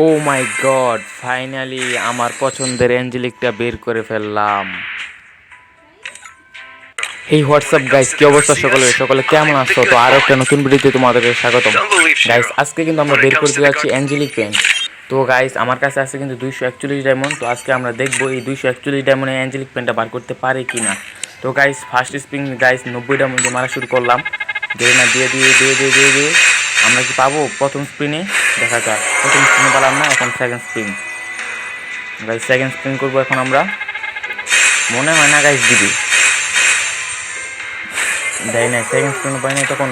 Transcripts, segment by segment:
ও মাই god finally আমার পছন্দের অ্যাঞ্জেলিকটা বের করে ফেললাম। এই হোয়াটসঅ্যাপ গাইস কি অবস্থা সকলে? সকলে কেমন আছো? তো আরও একটা নতুন ভিডিওতে তোমাদেরকে স্বাগতম। গাইস আজকে কিন্তু আমরা বের করতে যাচ্ছি অ্যাঞ্জেলিক পেন। তো গাইস আমার কাছে আছে কিন্তু দুইশো একচল্লিশ ডায়মন্ড তো আজকে আমরা দেখব এই দুইশো একচল্লিশ ডায়মন্ডে অ্যাঞ্জেলিক পেনটা বার করতে পারে কি না তো গাইস ফার্স্ট স্পিন গাইস নব্বই ডায়মন্ড মারা শুরু করলাম। দিয়ে না দিয়ে দিয়ে দিয়ে দিয়ে দিয়ে দিয়ে। আমরা কি পাবো প্রথম স্পিনে দেখা যাক। প্রথম স্পিনে পেলাম না, এখন second spin guys second spin করব এখন আমরা। মনে হয় না গাইস দিবি। দেয় নাই। সেকেন্ড স্পিন পাই নাই, তখন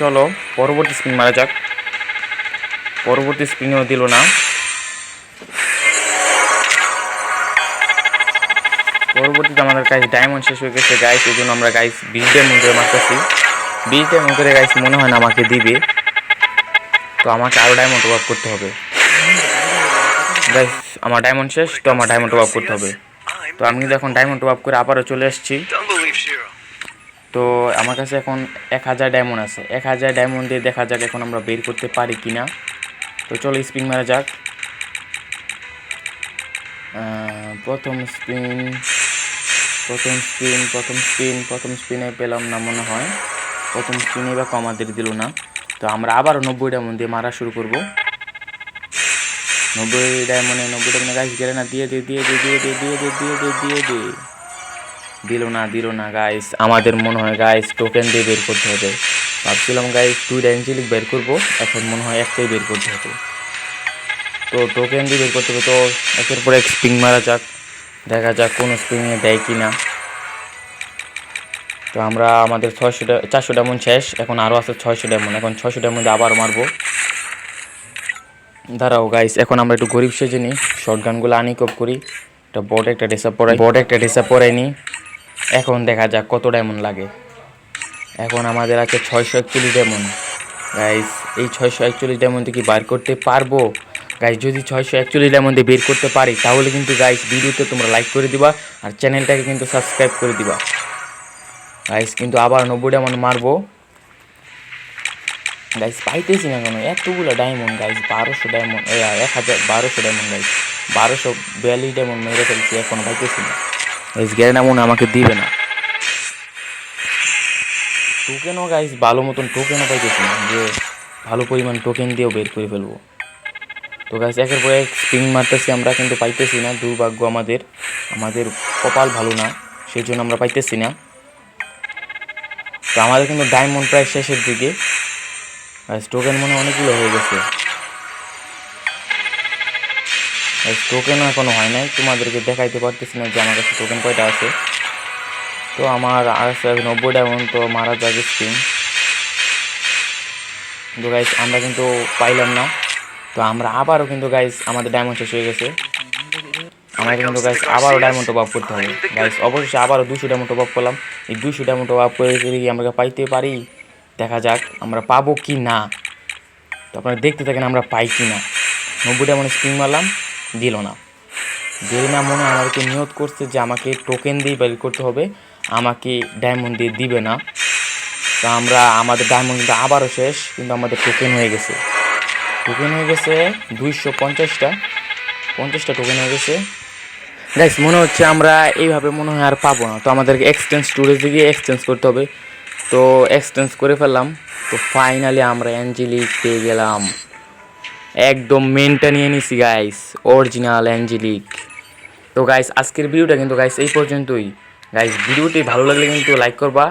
চলো। পরবর্তী স্পিন মারা যাক। পরবর্তী স্পিনেও দিল না। পরবর্তীতে আমাদের গাইস ডায়মন্ড শেষ হয়ে গেছে। গাইস এই জন্য আমরা গাইস বিশ ডায়মন্ড করে মারতেছি। বিশ ডায়মন্ড করে গাইস মনে হয় না আমাকে দিবে। তো আমাকে আরও ডায়মন্ড অভাব করতে হবে। গাইস আমার ডায়মন্ড শেষ, তো আমার ডায়মন্ড অভাব করতে হবে। তো আমি কিন্তু এখন ডায়মন্ড অভাব করে আবারও চলে এসেছি. তো আমার কাছে এখন এক হাজার ডায়মন্ড আছে। এক হাজার ডায়মন্ড দিয়ে দেখা যাক এখন আমরা বের করতে পারি কি না তো চলো স্পিন মারা যাক। প্রথম স্পিন প্রথম স্পিন প্রথম স্পিন প্রথম স্পিনে পেলাম না মনে হয়। প্রথম স্পিনে বা আমাদের দিল না। তো আমরা আবারও নব্বই ডায়মন্ড দিয়ে মারা শুরু করব। নব্বই ডায়মন্ডে নব্বই ডায়মন্ডে গাছ গেলে না, দিয়ে দিয়ে দিয়ে দিয়ে দিয়ে দিয়ে দিয়ে দিয়ে দিয়ে দিয়ে দিয়ে দিল না দিল না গাইস আমাদের মনে হয় গাইস টোকেন দিয়ে বের করতে হবে। ভাবছিলাম গাইস দুই অ্যাঞ্জেলিক বের করব, এখন মনে হয় একটাই বের করতে হবে। তো টোকেন দিয়ে বের করতে হবে, তো একের পর এক স্প্রিং মারা যাক, দেখা যাক কোন স্প্রিংয়ে দেয় কি না তো আমরা আমাদের ছয়শো চারশো ডায়মন্ড শেষ, এখন আরও আছে ছয়শো ডায়মন্ড এখন ছয়শো ডায়মন্ডে আবার মারবো। দাঁড়াও গাইস এখন আমরা একটু গরিব সেজে নিই শর্ট গানগুলো আনি কপ করি, একটা বড় একটা ড্রেসআপ পরাই বড় একটা ড্রেসআপ পরাই নিই এখন দেখা যাক কত ডায়মন্ড লাগে। এখন আমাদের আছে ছয়শো একচল্লিশ ডায়মন্ড গাইস এই ছয়শো একচল্লিশ ডায়মন্ডে কি বার করতে পারব? গাইস যদি ছয়শো একচল্লিশ ডায়মন্ডে বের করতে পারি, তাহলে কিন্তু গাইস ভিডিওতে তোমরা লাইক করে দিবা, আর চ্যানেলটাকে কিন্তু সাবস্ক্রাইব করে দিবা। গাইস কিন্তু আবার নব্বই ডায়মন্ড মারবো। গাইস পাইতেছি না কেন? এতগুলো ডায়মন্ড গাইস বারোশো ডায়মন্ড এক হাজার বারোশো ডায়মন্ড গাইস বারোশো বিয়াল্লিশ ডায়মন্ড মেরে ফেলছি, এখনও পাইতেছি না। গাইস গ্যারেনা মনে আমাকে দিবে না। টোকেনও গাইস ভালো মতন টোকেনও পাইতেছি না, যে ভালো পরিমাণ টোকেন দিয়েও বের করে ফেলব। তো গাইস একের পর এক স্পিং মারতেছি আমরা, কিন্তু পাইতেছি না, দুর্ভাগ্য আমাদের। আমাদের কপাল ভালো না সেই জন্য আমরা পাইতেছি না। তো আমাদের কিন্তু ডায়মন্ড প্রায় শেষের দিকে। টোকেন মনে অনেকগুলো হয়ে গেছে। টোকেনও এখনও হয় নাই। তোমাদেরকে দেখাইতে পারতেছি না যে আমার কাছে টোকেন কয়টা আছে। তো আমার আছে নব্বই ডায়মন্ড তো মারা যাবে স্ক্রিন কিন্তু গাইস আমরা কিন্তু পাইলাম না। তো আমরা আবারও কিন্তু গাইস আমাদের ডায়মন্ড শেষ হয়ে গেছে। আমাকে কিন্তু গাইস আবারও ডায়মন্ড টপ আপ করতে হবে। গাইস অবশ্যই আবারও দুশো ডায়মন্ড টপ আপ করলাম। এই দুশো ডায়মন্ড টপ আপ করে কি আমরা পাইতে পারি। দেখা যাক আমরা পাবো কি না। তো আপনারা দেখতে থাকেন আমরা পাই কি না। নব্বই ডায়মন্ড স্প্রিং মারলাম, দিল না। দিল না মনে আমাদেরকে নিয়ত করছে যে আমাকে টোকেন দিয়ে বের করতে হবে। আমাকে ডায়মন্ড দিয়ে দিবে না। তো আমরা, আমাদের ডায়মন্ড কিন্তু আবারও শেষ, কিন্তু আমাদের টোকেন হয়ে গেছে। টোকেন হয়ে গেছে দুইশো পঞ্চাশটা। পঞ্চাশটা টোকেন হয়ে গেছে। গাইস মনে হচ্ছে আমরা এইভাবে মনে হয় আর পাবো না। তো আমাদেরকে এক্সচেঞ্জ স্টোরেজে গিয়ে এক্সচেঞ্জ করতে হবে। তো এক্সচেঞ্জ করে ফেললাম। তো ফাইনালি আমরা অ্যাঞ্জেলি পেয়ে গেলাম। একদম মেনটা নিয়ে নিছি গাইস অরিজিনাল অ্যাঞ্জেলিক তো গাইস আজকের ভিডিওটা কিন্তু গাইস এই পর্যন্তই। গাইস ভিডিওটি ভালো লাগলে কিন্তু লাইক করবা।